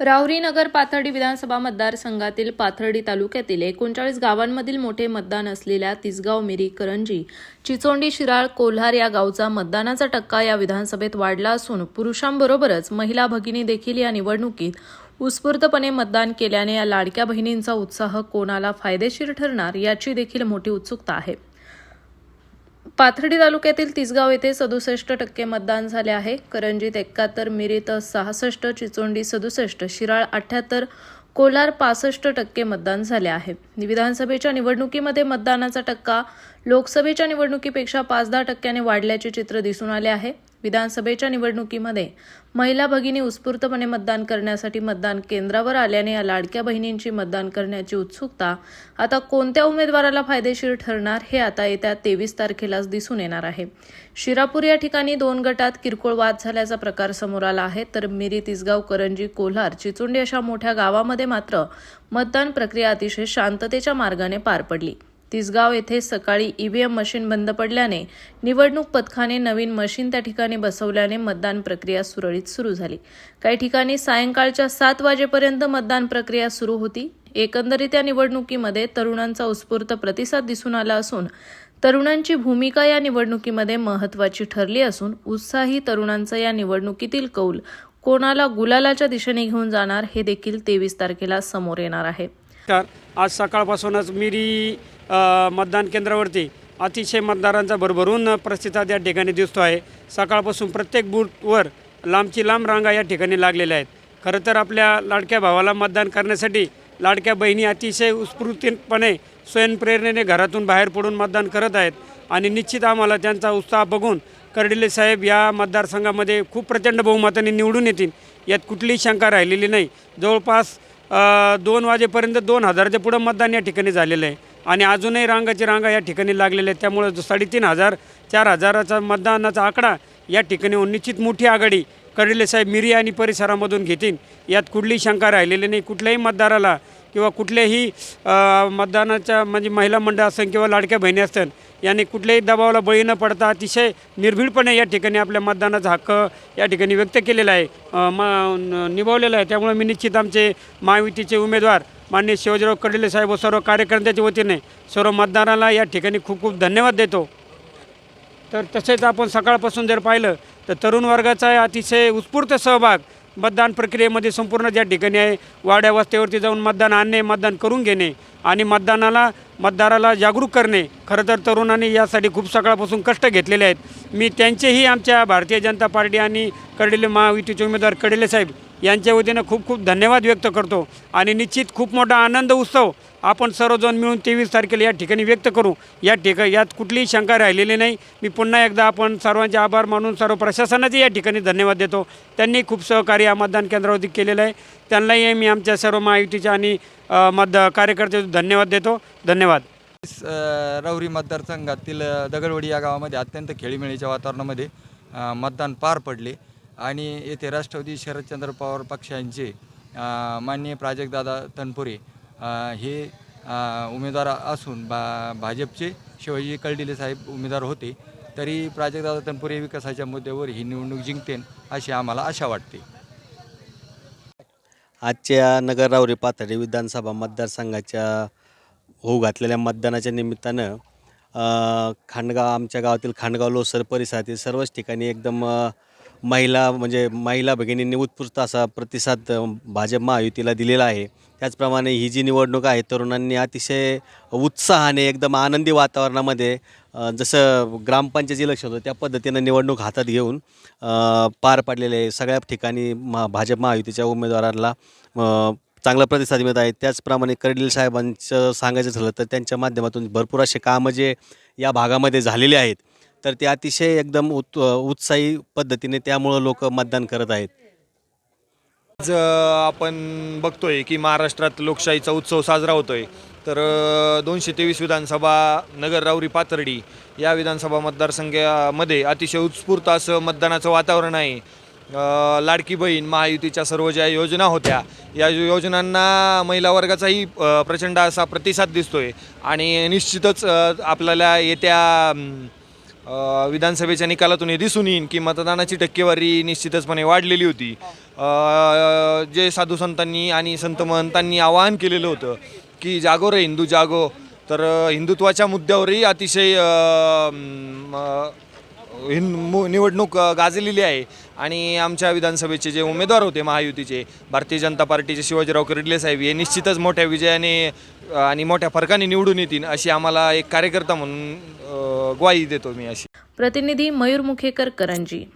रावरी नगर पाथर्डी विधानसभा मतदारसंघातील पाथर्डी तालुक्यातील एकोणचाळीस गावांमधील मोठे मतदान असलेल्या तिसगाव मिरी करंजी चिचोंडी शिराळ कोल्हार या गावचा मतदानाचा टक्का या विधानसभेत वाढला असून पुरुषांबरोबरच महिला भगिनी देखील या निवडणुकीत उत्स्फूर्तपणे मतदान केल्याने या लाडक्या बहिणींचा उत्साह कोणाला फायदेशीर ठरणार याची देखील मोठी उत्सुकता आहे. पाथर्डी तालुक्यातील तिसगाव येथे सदुसष्ट टक्के मतदान झाले आहे. करंजीत एकाहत्तर मिरीत सहासष्ट चिचोंडी सदुसष्ट शिराळ अठ्याहत्तर कोलार पासष्ट टक्के मतदान झाले आहे. विधानसभेच्या निवडणुकीमध्ये मतदानाचा टक्का लोकसभेच्या निवडणुकीपेक्षा पाच दहा टक्क्याने वाढल्याचे चित्र दिसून आले आहे. विधानसभेच्या निवडणुकीमध्ये महिला भगिनी उत्स्फूर्तपणे मतदान करण्यासाठी मतदान केंद्रावर आल्याने या लाडक्या बहिणींची मतदान करण्याची उत्सुकता आता कोणत्या उमेदवाराला फायदेशीर ठरणार हे आता येत्या तेवीस तारखेलाच दिसून येणार आहे. शिरापूर या ठिकाणी दोन गटात किरकोळ वाद झाल्याचा प्रकार समोर आला आहे. तर मिरी तिसगाव करंजी कोल्हार चिचुंडी अशा मोठ्या गावामध्ये मात्र मतदान प्रक्रिया अतिशय शांततेच्या मार्गाने पार पडली. तिसगाव येथे सकाळी ईव्हीएम मशीन बंद पडल्याने निवडणूक पथकाने नवीन मशीन त्या ठिकाणी बसवल्याने मतदान प्रक्रिया सुरळीत सुरू झाली. काही ठिकाणी सायंकाळच्या सात वाजेपर्यंत मतदान प्रक्रिया सुरू होती. एकंदरीत या निवडणुकीमध्ये तरुणांचा उत्स्फूर्त प्रतिसाद दिसून आला असून तरुणांची भूमिका या निवडणुकीमध्ये महत्त्वाची ठरली असून उत्साही तरुणांचा या निवडणुकीतील कौल कोणाला गुलालाच्या दिशेने घेऊन जाणार हे देखील तेवीस तारखेला समोर येणार आहे. तर आज सकाळपासूनच मिरी मतदान केंद्रावरती अतिशय मतदारांचा भरभरून प्रतिसाद या ठिकाणी दिसतो आहे. सकाळपासून प्रत्येक बूथवर लांबची लांब रांगा या ठिकाणी लागलेल्या आहेत. खरं तर आपल्या लाडक्या भावाला मतदान करण्यासाठी लाडक्या बहिणी अतिशय उत्स्फूर्तपणे स्वयंप्रेरणेने घरातून बाहेर पडून मतदान करत आहेत आणि निश्चित आम्हाला त्यांचा उत्साह बघून कर्डिले साहेब या मतदारसंघामध्ये खूप प्रचंड बहुमताने निवडून येतील यात कुठलीही शंका राहिलेली नाही. जवळपास दोन वाजेपर्यंत दोन हजारच्या पुढं मतदान या ठिकाणी झालेलं आहे. आणि अजूनही रांगाची रांगा या ठिकाणी लागलेल्या आहेत. त्यामुळं साडेतीन हजार चार हजाराचा मतदानाचा आकडा या ठिकाणी होऊन निश्चित मोठी आघाडी कर्डिले साहेब मिरी आणि परिसरामधून घेतील यात कुठलीही शंका राहिलेली नाही. कुठल्याही मतदाराला किंवा कुठल्याही मतदानाच्या म्हणजे महिला मंडळ असेल किंवा लाडक्या बहिणी असतील यांनी कुठल्याही दबावाला बळी न पडता अतिशय निर्भीडपणे या ठिकाणी आपल्या मतदानाचा हक्क या ठिकाणी व्यक्त केलेला आहे. म न- निभावलेला आहे. त्यामुळे मी निश्चित आमचे महायुतीचे उमेदवार माननीय शिवाजीराव कडले साहेब व सर्व कार्यकर्त्याच्या वतीने सर्व मतदाराला या ठिकाणी खूप खूप धन्यवाद देतो. तर तसेच आपण सकाळपासून जर पाहिलं तर तरुण वर्गाचा अतिशय उत्स्फूर्त सहभाग मतदान प्रक्रियेमध्ये संपूर्ण ज्या ठिकाणी आहे वाड्या वस्त्यावरती जाऊन मतदान आणणे मतदान करून घेणे आणि मतदानाला मतदाराला जागरूक करणे खरं तर तरुणांनी यासाठी खूप सकाळपासून कष्ट घेतलेले आहेत. मी त्यांचेही आमच्या भारतीय जनता पार्टी आणि कडेले महायुतीचे उमेदवार कडेले साहेब यांच्या वतीनं खूप खूप धन्यवाद व्यक्त करतो. आणि निश्चित खूप मोठा आनंद उत्सव आपण सर्वजण मिळून तेवीस तारखेला या ठिकाणी व्यक्त करू. या ठिका यात कुठलीही शंका राहिलेली नाही. मी पुन्हा एकदा आपण सर्वांचे आभार मानून सर्व प्रशासनाचे या ठिकाणी धन्यवाद देतो. त्यांनी खूप सहकार्य या मतदान केंद्रावरती केलेलं आहे. त्यांनाही मी आमच्या सर्व महायुतीच्या आणि मत कार्यकर्ते धन्यवाद देतो. धन्यवाद. रौरी मतदारसंघातील दगडवडी या गावामध्ये अत्यंत खेळीमेळीच्या वातावरणामध्ये मतदान पार पडले. आणि येथे राष्ट्रवादी शरदचंद्र पवार पक्षांचे माननीय प्राजक्तदादा तनपुरे हे उमेदवार असून भा भाजपचे शिवाजी कळडिले साहेब उमेदवार होते तरी प्राजक्तदादा तनपुरे विकासाच्या मुद्द्यावर ही निवडणूक जिंकतेन अशी आम्हाला आशा वाटते. आजच्या नगर रावरी पाथर्डी विधानसभा मतदारसंघाच्या होऊ घातलेल्या मतदानाच्या निमित्तानं खांडगाव आमच्या गावातील खांडगाव लोसर परिसरातील सर्वच ठिकाणी एकदम महिला म्हणजे महिला भगिनींनी उत्स्फूर्त असा प्रतिसाद भाजप महायुतीला दिलेला आहे. त्याचप्रमाणे ही जी निवडणूक आहे तरुणांनी अतिशय उत्साहाने एकदम आनंदी वातावरणामध्ये जसं ग्रामपंचायत इलेक्शन होतं त्या पद्धतीनं निवडणूक हातात घेऊन पार पाडलेले आहे सगळ्या ठिकाणी महा भाजप महायुतीच्या उमेदवाराला चांगला प्रतिसाद मिळत आहे. त्याचप्रमाणे कर्डील साहेबांचं सांगायचं झालं तर त्यांच्या माध्यमातून भरपूर असे कामं जे या भागामध्ये झालेले आहेत तर ते अतिशय एकदम उत् उत्साही पद्धतीने त्यामुळं लोक मतदान करत आहेत. आज आपण बघतोय की महाराष्ट्रात लोकशाहीचा उत्सव साजरा होतोय. तर दोनशे तेवीस विधानसभा नगर राऊरी पाथर्डी या विधानसभा मतदारसंघामध्ये अतिशय उत्स्फूर्त असं मतदानाचं वातावरण आहे. लाडकी बहीण महायुतीच्या सर्व ज्या योजना होत्या या योजनांना महिला वर्गाचाही प्रचंड असा प्रतिसाद दिसतोय. आणि निश्चितच आपल्याला येत्या विधानसभेच्या निकालातून हे दिसून येईन की मतदानाची टक्केवारी निश्चितचपणे वाढलेली होती. जे साधू संतांनी आणि संत महंतांनी आवाहन केलेलं होतं की जागो रे हिंदू जागो. तर हिंदुत्वाच्या मुद्द्यावरही अतिशय हिंद मु- निवडणूक गाजलेली आहे. आणि आमच्या विधानसभेचे जे उमेदवार होते महायुतीचे भारतीय जनता पार्टीचे शिवाजीराव कर्डिले साहेब हे निश्चितच मोठ्या विजयाने आणि मोठ्या फरकाने निवडून येतील अशी आम्हाला एक कार्यकर्ता म्हणून ग्वाही देतो मी अशी. प्रतिनिधी मयूर मुखेकर करंजी.